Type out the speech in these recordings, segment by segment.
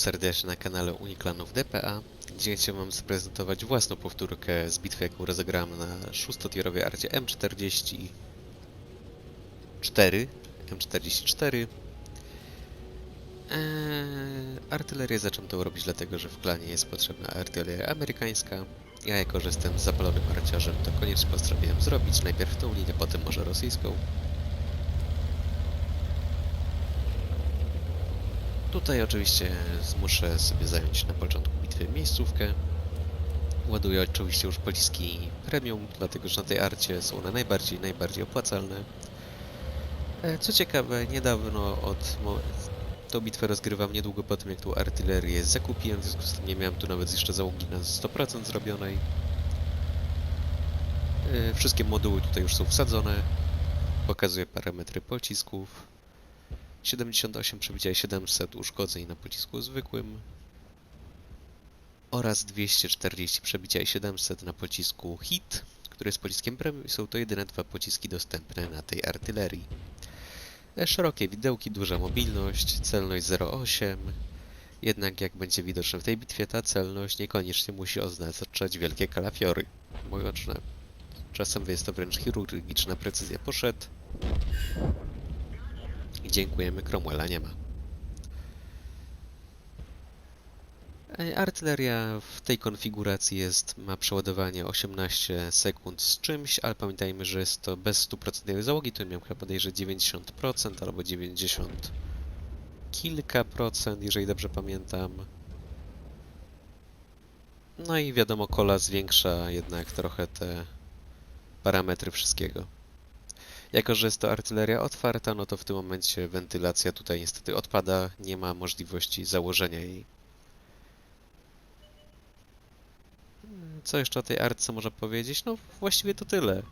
serdecznie na kanale Uniklanów DPA. Dzisiaj chciałem Wam zaprezentować własną powtórkę z bitwy, jaką rozegrałem na szóstotierowej arcie M44 M44 eee, Artylerię zacząłem robić dlatego, że w klanie jest potrzebna artyleria amerykańska. Ja jako, że jestem zapalonym arciarzem, to koniecznie postanowiłem zrobić najpierw tą linię, potem może rosyjską. Tutaj oczywiście muszę sobie zająć na początku bitwy miejscówkę. Ładuję oczywiście już pociski premium, dlatego że na tej arcie są one najbardziej, najbardziej opłacalne. E, Co ciekawe, niedawno od... Tą bitwę rozgrywam niedługo po tym, jak tą artylerię zakupiłem, w związku z tym nie miałem tu nawet jeszcze załogi na 100% zrobionej. E, Wszystkie moduły tutaj już są wsadzone. Pokazuję parametry pocisków. 78 przebicia i 700 uszkodzeń na pocisku zwykłym oraz 240 przebicia i 700 na pocisku HIT, który jest pociskiem premium są to jedyne dwa pociski dostępne na tej artylerii. E, Szerokie widełki, duża mobilność, celność 0,8 jednak jak będzie widoczne w tej bitwie, ta celność niekoniecznie musi oznaczać wielkie kalafiory. Mówiąc, czasem jest to wręcz chirurgiczna precyzja. Poszedł, dziękujemy, Cromwella nie ma. Artyleria w tej konfiguracji jest, ma przeładowanie 18 sekund z czymś, ale pamiętajmy, że jest to bez 100% załogi, tu miałem chyba podejrzeć 90% albo 90 kilka procent, jeżeli dobrze pamiętam. No i wiadomo, kola zwiększa jednak trochę te parametry wszystkiego. Jako, że jest to artyleria otwarta, no to w tym momencie wentylacja tutaj niestety odpada, nie ma możliwości założenia jej. Co jeszcze o tej artce można powiedzieć? No właściwie to tyle.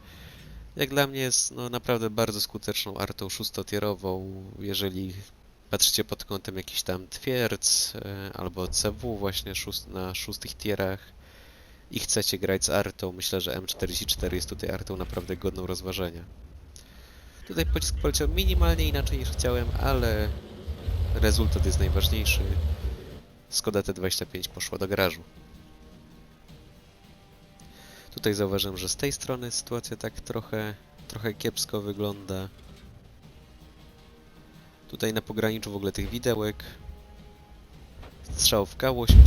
Jak dla mnie jest no, naprawdę bardzo skuteczną artą szóstotierową, jeżeli patrzycie pod kątem jakichś tam twierdz e, albo CW właśnie szóst na szóstych tierach i chcecie grać z artą, myślę, że M44 jest tutaj artą naprawdę godną rozważenia. Tutaj pocisk poleciał minimalnie inaczej niż chciałem, ale rezultat jest najważniejszy. Skoda T25 poszła do garażu. Tutaj zauważyłem, że z tej strony sytuacja tak trochę, trochę kiepsko wygląda. Tutaj na pograniczu w ogóle tych widełek. Strzał w K85.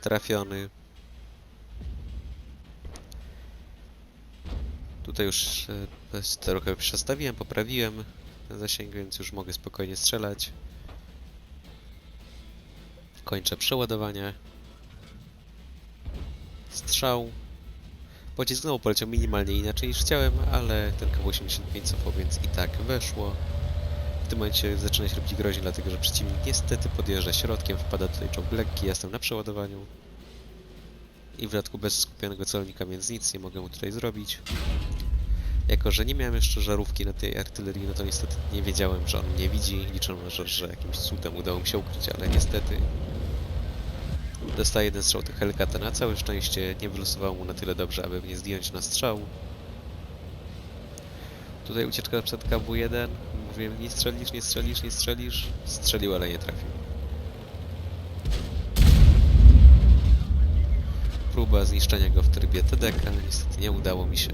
Trafiony. Tutaj już e, trochę przestawiłem, poprawiłem zasięg, więc już mogę spokojnie strzelać. Kończę przeładowanie. Strzał. Pocisk znowu poleciał minimalnie inaczej niż chciałem, ale ten K85 cofał, więc i tak weszło. W tym momencie zaczyna się robić groźnie, dlatego że przeciwnik niestety podjeżdża środkiem, wpada tutaj czołg lekki, ja jestem na przeładowaniu. I w dodatku bez skupionego celownika, więc nic nie mogę mu tutaj zrobić. Jako, że nie miałem jeszcze żarówki na tej artylerii, no to niestety nie wiedziałem, że on mnie widzi. Liczyłem, że, że jakimś cudem udało mi się ukryć, ale niestety dostaje jeden strzał do Hellcata. Na całe szczęście nie wylosowało mu na tyle dobrze, aby mnie zdjąć na strzał. Tutaj ucieczka przed KW1. Mówiłem, nie strzelisz, nie strzelisz, nie strzelisz. Strzelił, ale nie trafił. Próba zniszczenia go w trybie TDK, niestety nie udało mi się.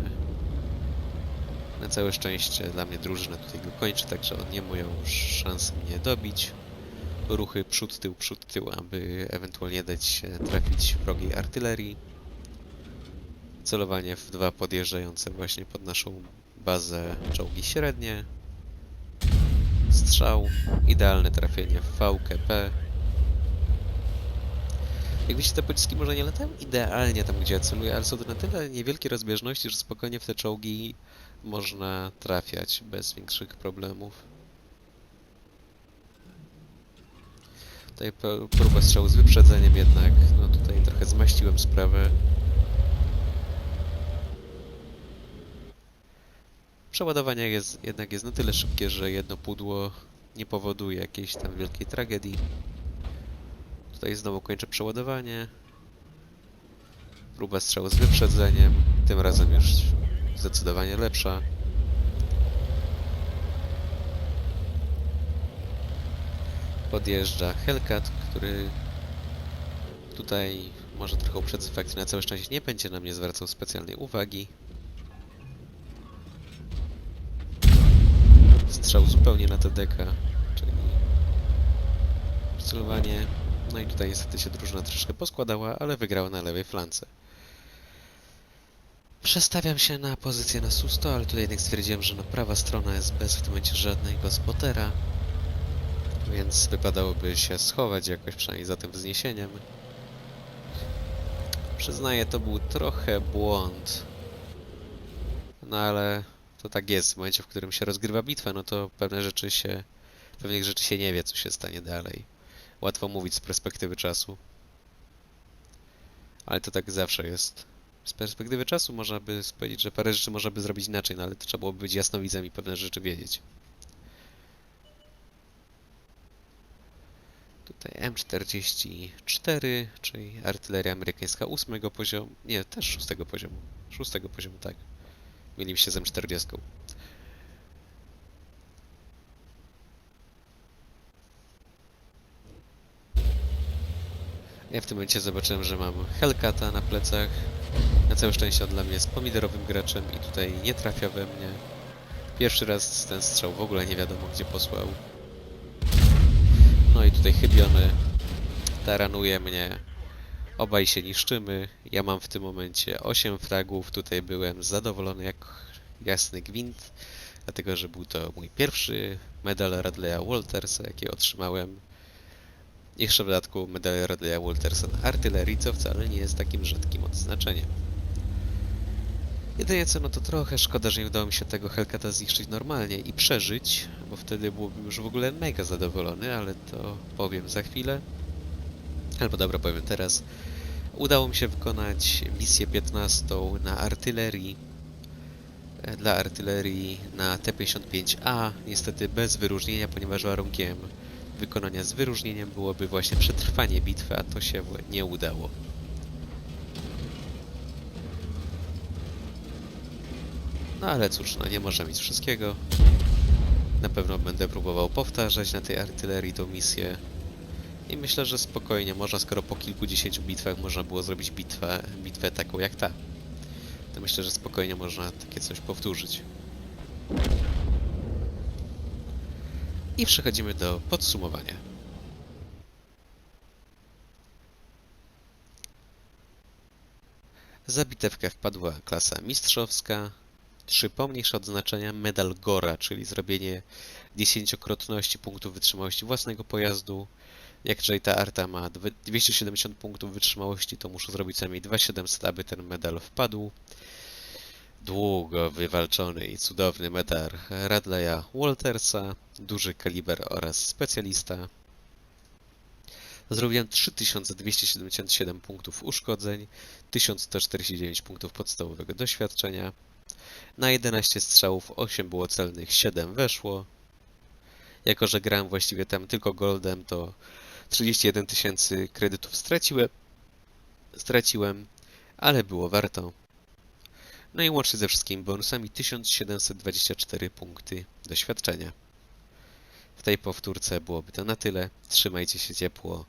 Na całe szczęście dla mnie drużyna tutaj go kończy, także on nie miał już szans mnie dobić. Ruchy przód, tył, przód, tył, aby ewentualnie dać się trafić wrogiej artylerii. Celowanie w dwa podjeżdżające właśnie pod naszą bazę czołgi średnie. Strzał, idealne trafienie w VKP. Jak widzicie, te pociski może nie latają idealnie tam, gdzie celuję, ale są to na tyle niewielkie rozbieżności, że spokojnie w te czołgi można trafiać bez większych problemów. Tutaj próba strzału z wyprzedzeniem jednak, no tutaj trochę zmaściłem sprawę. Przeładowanie jest, jednak jest na tyle szybkie, że jedno pudło nie powoduje jakiejś tam wielkiej tragedii. Tutaj znowu kończę przeładowanie. Próba strzału z wyprzedzeniem, tym razem już zdecydowanie lepsza. podjeżdża Hellcat, który tutaj może trochę uprzedzę fakt, na całe szczęście nie będzie na mnie zwracał specjalnej uwagi. Strzał zupełnie na TDK, czyli celowanie. No i tutaj niestety się drużyna troszkę poskładała, ale wygrała na lewej flance. Przestawiam się na pozycję na susto, ale tutaj jednak stwierdziłem, że no prawa strona jest bez w tym momencie żadnego spotera, więc wypadałoby się schować jakoś przynajmniej za tym wzniesieniem. Przyznaję, to był trochę błąd. No ale to tak jest. W momencie, w którym się rozgrywa bitwa, no to pewne rzeczy się... Pewnych rzeczy się nie wie, co się stanie dalej. Łatwo mówić z perspektywy czasu. Ale to tak zawsze jest. Z perspektywy czasu można by powiedzieć, że parę rzeczy można by zrobić inaczej, no ale to trzeba byłoby być jasnowidzem i pewne rzeczy wiedzieć. Tutaj M44, czyli artyleria amerykańska ósmego poziomu, nie, też szóstego poziomu, szóstego poziomu, tak. Mieli się z M40. Ja w tym momencie zobaczyłem, że mam Hellcata na plecach. Na całe szczęście on dla mnie jest pomidorowym graczem i tutaj nie trafia we mnie. Pierwszy raz ten strzał w ogóle nie wiadomo gdzie posłał. No i tutaj chybiony taranuje mnie. Obaj się niszczymy. Ja mam w tym momencie 8 fragów. Tutaj byłem zadowolony jak jasny gwint, dlatego że był to mój pierwszy medal Radleya Waltersa, jaki otrzymałem. Jeszcze w dodatku medal Radleya Waltersa na artylerii, co wcale nie jest takim rzadkim odznaczeniem. Jedynie co, no to trochę szkoda, że nie udało mi się tego Hellcata zniszczyć normalnie i przeżyć, bo wtedy byłbym już w ogóle mega zadowolony, ale to powiem za chwilę. Albo dobra, powiem teraz. Udało mi się wykonać misję 15 na artylerii. e, Dla artylerii na T-55A, niestety bez wyróżnienia, ponieważ warunkiem wykonania z wyróżnieniem byłoby właśnie przetrwanie bitwy, a to się nie udało. No ale cóż, no nie można mieć wszystkiego. Na pewno będę próbował powtarzać na tej artylerii tą misję. I myślę, że spokojnie można, skoro po kilkudziesięciu bitwach można było zrobić bitwę, bitwę taką jak ta. To myślę, że spokojnie można takie coś powtórzyć. I przechodzimy do podsumowania. Za bitewkę wpadła klasa mistrzowska, trzy pomniejsze odznaczenia, medal Gora, czyli zrobienie dziesięciokrotności punktów wytrzymałości własnego pojazdu. Jak ta arta ma dwie- 270 punktów wytrzymałości, to muszę zrobić co najmniej 2700, aby ten medal wpadł. Długo wywalczony i cudowny medal Radleya Waltersa, duży kaliber oraz specjalista. Zrobiłem 3277 punktów uszkodzeń, 1149 punktów podstawowego doświadczenia. Na 11 strzałów 8 było celnych, 7 weszło. Jako, że grałem właściwie tam tylko goldem, to 31 tysięcy kredytów straciłem, straciłem, ale było warto. No i łącznie ze wszystkimi bonusami 1724 punkty doświadczenia. W tej powtórce byłoby to na tyle. Trzymajcie się ciepło.